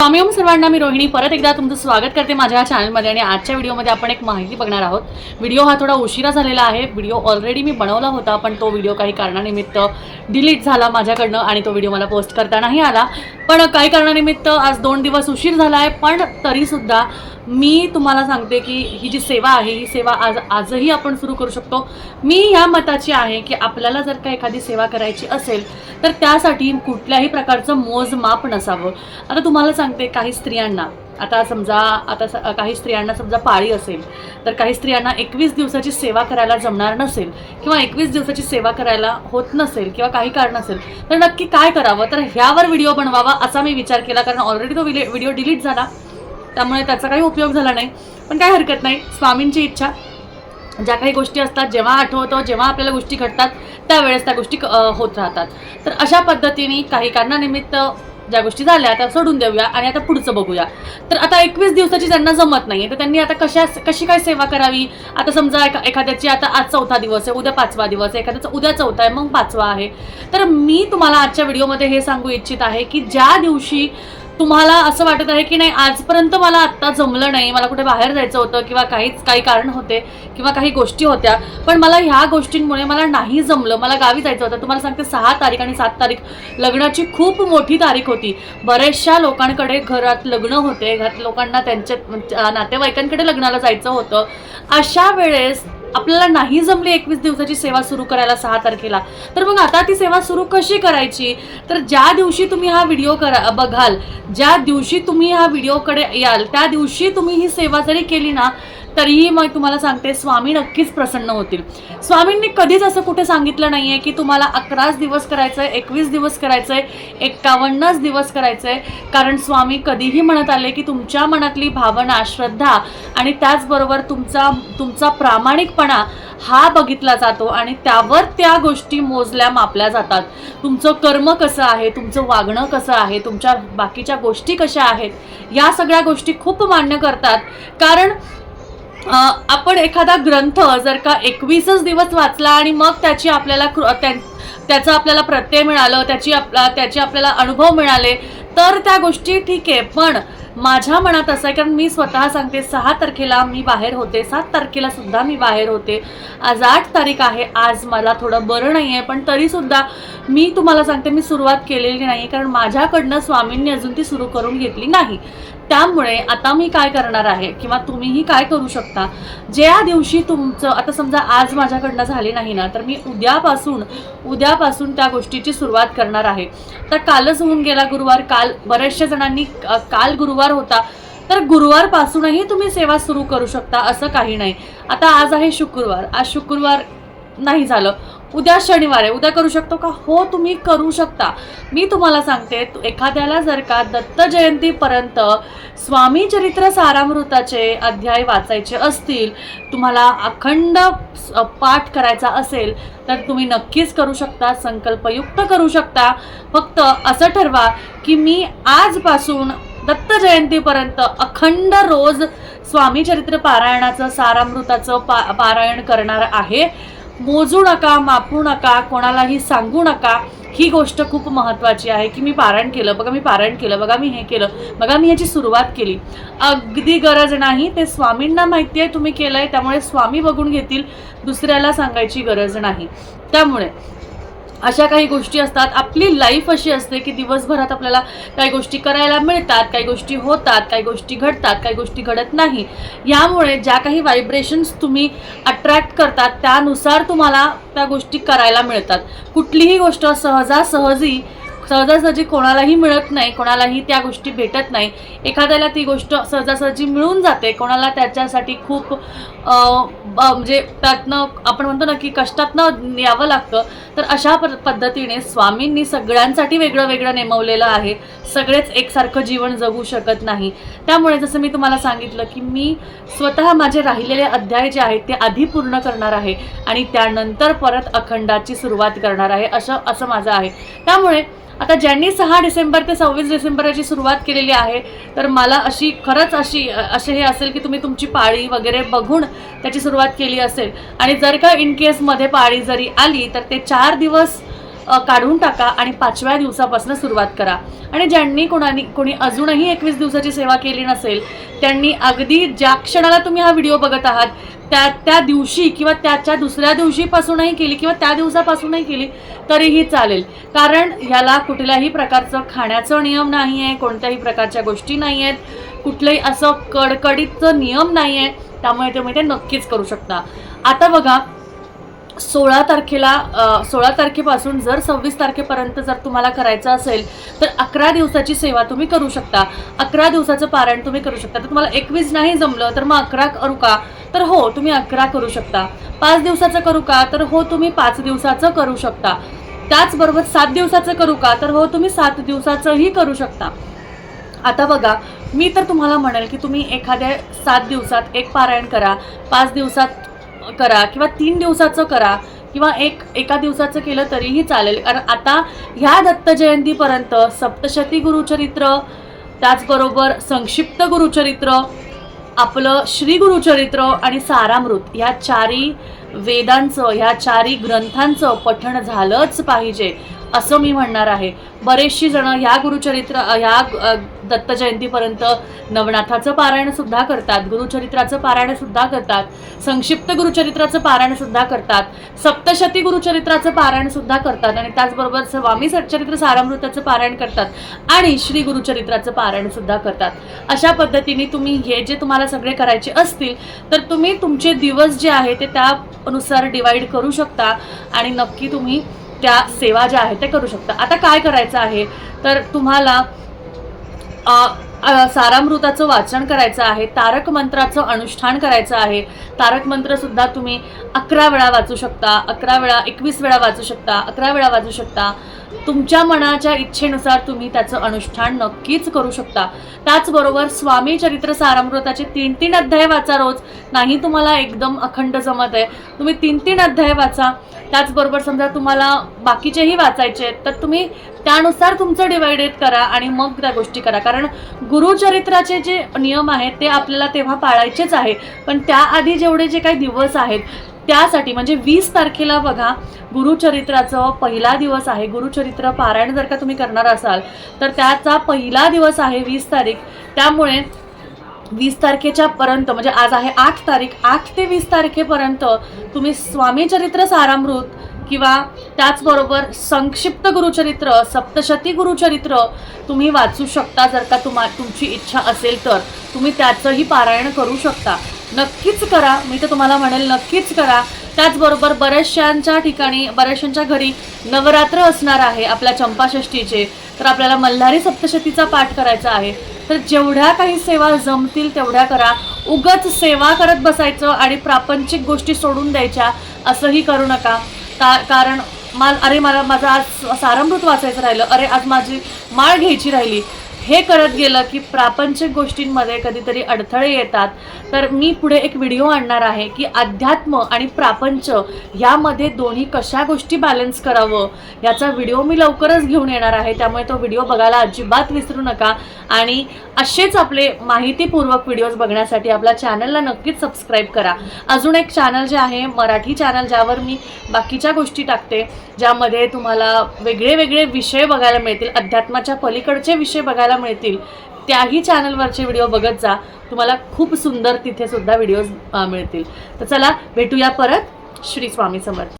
स्वामी ओम सर्वांना मी रोहिणी परत एकदा तुमचं स्वागत करते माझ्या चॅनलमध्ये आणि आजच्या व्हिडिओमध्ये आपण एक माहिती बघणार आहोत. व्हिडिओ हा थोडा उशिरा झालेला आहे. व्हिडिओ ऑलरेडी मी बनवला होता पण तो व्हिडिओ काही कारणानिमित्त डिलीट झाला माझ्याकडनं आणि तो व्हिडिओ मला पोस्ट करता नाही आला. पण काही कारणानिमित्त आज दोन दिवस उशीर झाला आहे पण तरीसुद्धा मी तुम्हाला सांगते की ही जी सेवा आहे ही सेवा आज आजही आपण सुरू करू शकतो. मी ह्या मताची आहे की आपल्याला जर का एखादी सेवा करायची असेल तर त्यासाठी कुठल्याही प्रकारचं मोजमाप नसावं. आता तुम्हाला सांगते काही स्त्रियांना. आता समजा आता स- काही स्त्रियांना समजा पाळी असेल तर काही स्त्रियांना एकवीस दिवसाची सेवा करायला जमणार नसेल किंवा एकवीस दिवसाची सेवा करायला होत नसेल किंवा काही कारण असेल तर नक्की काय करावं? तर ह्यावर व्हिडिओ बनवावा असा मी विचार केला कारण ऑलरेडी तो व्हिडिओ डिलीट झाला. त्यामुळे त्याचा काही उपयोग झाला नाही. पण काही हरकत नाही स्वामींची इच्छा. ज्या काही गोष्टी असतात जेव्हा आठवतो जेव्हा आपल्याला गोष्टी घडतात त्यावेळेस त्या गोष्टी होत राहतात. तर अशा पद्धतीने काही कारणानिमित्त ज्या गोष्टी झाल्या त्या सोडून देऊया आणि आता पुढचं बघूया. तर आता एकवीस दिवसाची त्यांना जमत नाही तर त्यांनी आता कशा कशी काय सेवा करावी? आता समजा एका एखाद्याची आता आज चौथा दिवस आहे उद्या पाचवा दिवस आहे एखाद्याचा उद्या चौथा आहे मग पाचवा आहे. तर मी तुम्हाला आजच्या व्हिडिओमध्ये हे सांगू इच्छित आहे की ज्या दिवशी तुम्हाला असं वाटत आहे की नाही आजपर्यंत मला आत्ता जमलं नाही मला कुठे बाहेर जायचं होतं किंवा काहीच काही कारण होते किंवा काही गोष्टी होत्या पण मला ह्या गोष्टींमुळे मला नाही जमलं. मला गावी जायचं होतं. तुम्हाला सांगते सहा तारीख आणि सात तारीख लग्नाची खूप मोठी तारीख होती. बऱ्याचशा लोकांकडे घरात लग्न होते. घरात लोकांना त्यांच्या नातेवाईकांकडे लग्नाला जायचं होतं. अशा वेळेस आपल्याला नाही जमली एकवीस दिवसाची सेवा सुरू करायला सहा तारखेला. तर मग आता ती सेवा सुरू कशी करायची? तर ज्या दिवशी तुम्ही हा व्हिडिओ करा बघाल ज्या दिवशी तुम्ही हा व्हिडिओकडे याल त्या दिवशी तुम्ही ही सेवा जरी केली ना तरीही मग तुम्हाला सांगते स्वामी नक्कीच प्रसन्न होतील. स्वामींनी कधीच असं कुठे सांगितलं नाही आहे की तुम्हाला अकराच दिवस करायचं आहे एकवीस दिवस करायचं आहे एक्कावन्नच दिवस करायचं आहे कारण स्वामी कधीही म्हणत आले की तुमच्या मनातली भावना श्रद्धा आणि त्याचबरोबर तुमचा तुमचा प्रामाणिकपणा हा बघितला जातो आणि त्यावर त्या गोष्टी मोजल्या मापल्या जातात. तुमचं कर्म कसं आहे तुमचं वागणं कसं आहे तुमच्या बाकीच्या गोष्टी कशा आहेत या सगळ्या गोष्टी खूप मान्य करतात. कारण आपण एखादा ग्रंथ जर का एकवीसच दिवस वाचला आणि मग त्याची आपल्याला कृ- त्या- त्याचं आपल्याला प्रत्यय मिळालं त्याची आपला त्याचे आपल्याला अनुभव मिळाले तर त्या गोष्टी ठीक आहे. पण माझ्या मनात असं आहे कारण मी स्वतः सांगते सहा तारखेला मी बाहेर होते सात तारखेला सुद्धा मी बाहेर होते. आज आठ तारीख आहे आज मला थोडं बरं नाही आहे पण तरीसुद्धा मी तुम्हाला सांगते मी सुरुवात केलेली नाही कारण माझ्याकडनं स्वामींनी अजून ती सुरू करून घेतली नाही. त्यामुळे आता मी काय करणार आहे किंवा तुम्हीही काय करू शकता? ज्या दिवशी तुमचं आता समजा आज माझ्याकडनं झाली नाही ना तर मी उद्यापासून उद्यापासून त्या गोष्टीची सुरुवात करणार आहे. तर कालच होऊन गेला गुरुवार काल बऱ्याचशा जणांनी काल गुरुवार होता तर गुरुवारपासूनही तुम्ही सेवा सुरू करू शकता असं काही नाही. आता आज आहे शुक्रवार आज शुक्रवार नाही झालं. उद्या शनिवार आहे. उद्या करू शकतो का? हो तुम्ही करू शकता. मी तुम्हाला सांगते एखाद्याला जर का दत्त जयंतीपर्यंत स्वामी चरित्र सारामृताचे अध्याय वाचायचे असतील तुम्हाला अखंड स- पाठ करायचा असेल तर तुम्ही नक्कीच करू शकता संकल्पयुक्त करू शकता. फक्त असं ठरवा की मी आजपासून दत्त जयंतीपर्यंत अखंड रोज स्वामी चरित्र पारायणाचं सारामृताचं पा पारायण करणार आहे. मोजू नका मापू नका कोणालाही सांगू नका ही गोष्ट खूप महत्त्वाची आहे की मी पारायण केलं बघा मी पारायण केलं बघा मी हे केलं बघा मी याची सुरुवात केली. अगदी गरज नाही ते स्वामींना माहिती आहे तुम्ही केलं आहे त्यामुळे स्वामी बघून घेतील दुसऱ्याला सांगायची गरज नाही. त्यामुळे अशा काही गोष्टी असतात. आपली लाईफ अशी असते की दिवसभरात आपल्याला काही गोष्टी करायला मिळतात काही गोष्टी होतात काही गोष्टी घडतात काही गोष्टी घडत नाही. यामुळे ज्या काही व्हायब्रेशन्स तुम्ही अट्रॅक्ट करतात त्यानुसार तुम्हाला त्या गोष्टी करायला मिळतात. कुठलीही गोष्ट सहजासहजी सहजासहजी कोणालाही मिळत नाही कोणालाही त्या गोष्टी भेटत नाही. एखाद्याला ती गोष्ट सहजासहजी मिळून जाते कोणाला त्याच्यासाठी खूप ब- म्हणजे त्यातनं आपण म्हणतो ना की कष्टातनं यावं लागतं. तर अशा प पद्धतीने स्वामींनी सगळ्यांसाठी वेगळं वेगळं नेमवलेलं आहे. सगळेच एकसारखं जीवन जगू शकत नाही. त्यामुळे जसं मी तुम्हाला सांगितलं की मी स्वतः माझे राहिलेले अध्याय जे आहेत ते आधी पूर्ण करणार आहे आणि त्यानंतर परत अखंडाची सुरुवात करणार आहे असं असं माझं आहे. त्यामुळे आता ज्यांनी सहा डिसेंबर ते सव्वीस डिसेंबरची सुरुवात केलेली आहे तर मला अशी खरंच अशी असे हे असेल की तुम्ही तुमची पाळी वगैरे बघून त्याची सुरुवात केली असेल. आणि जर का इन केसमध्ये पाळी जरी आली तर ते चार दिवस काढून टाका आणि पाचव्या दिवसापासून सुरुवात करा. आणि ज्यांनी कोणानी कोणी अजूनही एकवीस दिवसाची सेवा केली नसेल त्यांनी अगदी ज्या क्षणाला तुम्ही हा व्हिडिओ बघत आहात त्या त्या दिवशी किंवा त्याच्या दुसऱ्या दिवशीपासूनही केली किंवा त्या दिवसापासूनही केली तरीही चालेल. कारण ह्याला कुठल्याही प्रकारचं खाण्याचं नियम नाही आहे कोणत्याही प्रकारच्या गोष्टी नाही आहेत कुठलंही असं कडकडीचं नियम नाही आहे त्यामुळे तुम्ही ते नक्कीच करू शकता. आता बघा सोळा तारखेला सोळा तारखेपासून जर सव्वीस तारखेपर्यंत जर तुम्हाला करायचं असेल तर अकरा दिवसाची सेवा तुम्ही करू शकता. अकरा दिवसाचं पारायण तुम्ही करू शकता. तर तुम्हाला एकवीस नाही जमलं तर मग अकरा करू का? तर हो तुम्ही अकरा करू शकता. पाच दिवसाचं करू का? तर हो तुम्ही पाच दिवसाचं करू शकता. त्याचबरोबर सात दिवसाचं करू का? तर हो तुम्ही सात दिवसाचंही करू शकता. आता बघा मी तर तुम्हाला म्हणेल की तुम्ही एखाद्या सात दिवसात एक पारायण करा पाच दिवसात करा किंवा तीन दिवसाचं करा किंवा एक एका दिवसाचं केलं तरीही चालेल. कारण आता ह्या दत्त जयंतीपर्यंत सप्तशती गुरुचरित्र त्याचबरोबर संक्षिप्त गुरुचरित्र आपलं श्री गुरुचरित्र आणि सारामृत ह्या चारी वेदांचं ह्या चारी ग्रंथांचं पठण झालंच पाहिजे. असं मी म्हणणार आहे. बरेचशी जणं ह्या गुरुचरित्र ह्या दत्तजयंतीपर्यंत दत्त जयंतीपर्यंत नवनाथाचं पारायणसुद्धा करतात गुरुचरित्राचं पारायणसुद्धा करतात संक्षिप्त गुरुचरित्राचं पारायणसुद्धा करतात सप्तशती गुरुचरित्राचं पारायणसुद्धा करतात आणि त्याचबरोबर स्वामी सच्चरित्र सारामृताचं पारायण करतात आणि श्री गुरुचरित्राचं पारायणसुद्धा करतात. अशा पद्धतीने तुम्ही हे जे तुम्हाला सगळे करायचे असतील तर तुम्ही तुमचे दिवस जे आहे ते त्यानुसार डिवाईड करू शकता आणि नक्की तुम्ही त्या सेवा ज्या आहेत त्या करू शकता. आता काय करायचं आहे? तर तुम्हाला सारामृताचं वाचन करायचं आहे तारक मंत्राचं अनुष्ठान करायचं आहे. तारक मंत्रसुद्धा तुम्ही अकरा वेळा वाचू शकता अकरा वेळा एकवीस वेळा वाचू शकता अकरा वेळा वाचू शकता. तुमच्या मनाच्या इच्छेनुसार तुम्ही त्याचं अनुष्ठान नक्कीच करू शकता. त्याचबरोबर स्वामी चरित्र सारामृताचे तीन तीन अध्याय वाचा रोज. नाही तुम्हाला एकदम अखंड जमत आहे. तुम्ही तीन तीन अध्याय वाचा. त्याचबरोबर समजा तुम्हाला बाकीचेही वाचायचे आहेत तर तुम्ही त्यानुसार तुमचं डिवायडेड करा आणि मग त्या गोष्टी करा. कारण गुरुचरित्राचे जे नियम आहेत ते आपल्याला तेव्हा पाळायचेच आहे. पण त्याआधी जेवढे जे काही दिवस आहेत त्यासाठी म्हणजे वीस तारखेला बघा गुरुचरित्राचं पहिला दिवस आहे. गुरुचरित्र पारायण जर का तुम्ही करणार असाल तर त्याचा पहिला दिवस आहे वीस तारीख. त्यामुळे वीस तारखेच्या पर्यंत म्हणजे आज आहे आठ तारीख आठ ते वीस तारखेपर्यंत तुम्ही स्वामी चरित्र सारामृत किंवा त्याचबरोबर संक्षिप्त गुरुचरित्र सप्तशती गुरुचरित्र तुम्ही वाचू शकता जर का तुम्हा तुमची इच्छा असेल तर. तुम्ही त्याचंही पारायण करू शकता. नक्कीच करा. मी तर तुम्हाला म्हणेल नक्कीच करा. त्याचबरोबर बऱ्याचशांच्या ठिकाणी बऱ्याचशांच्या घरी नवरात्र असणार आहे आपल्या चंपाषष्टीचे तर आपल्याला मल्हारी सप्तशतीचा पाठ करायचा आहे. तर जेवढ्या काही सेवा जमतील तेवढ्या करा. उगच सेवा करत बसायचं आणि प्रापंचिक गोष्टी सोडून द्यायच्या असंही करू नका. का कारण माल अरे मला माझं आज सारंभृत वाचायचं राहिलं. अरे आज माझी माळ घ्यायची राहिली. हे करत गेलं की प्रापंचिक गोष्टींमध्ये कधीतरी अडथळे येतात. तर मी पुढे एक व्हिडिओ आणणार आहे की अध्यात्म आणि प्रापंच यामध्ये दोन्ही कशा गोष्टी बॅलन्स करावं? याचा व्हिडिओ मी लवकरच घेऊन येणार आहे. त्यामुळे तो व्हिडिओ बघायला अजिबात विसरू नका. आणि असेच आपले माहितीपूर्वक व्हिडिओज बघण्यासाठी आपल्या चॅनलला नक्कीच सबस्क्राईब करा. अजून एक चॅनल जे आहे मराठी चॅनल ज्यावर मी बाकीच्या गोष्टी टाकते ज्यामध्ये तुम्हाला वेगळे वेगळे विषय बघायला मिळतील. अध्यात्माच्या पलीकडचे विषय बघायला बघायला मिळतील. त्याही चॅनलवरचे व्हिडिओ बघत जा. तुम्हाला खूप सुंदर तिथे सुद्धा व्हिडिओज मिळतील. तर चला भेटूया परत. श्री स्वामी समर्थ.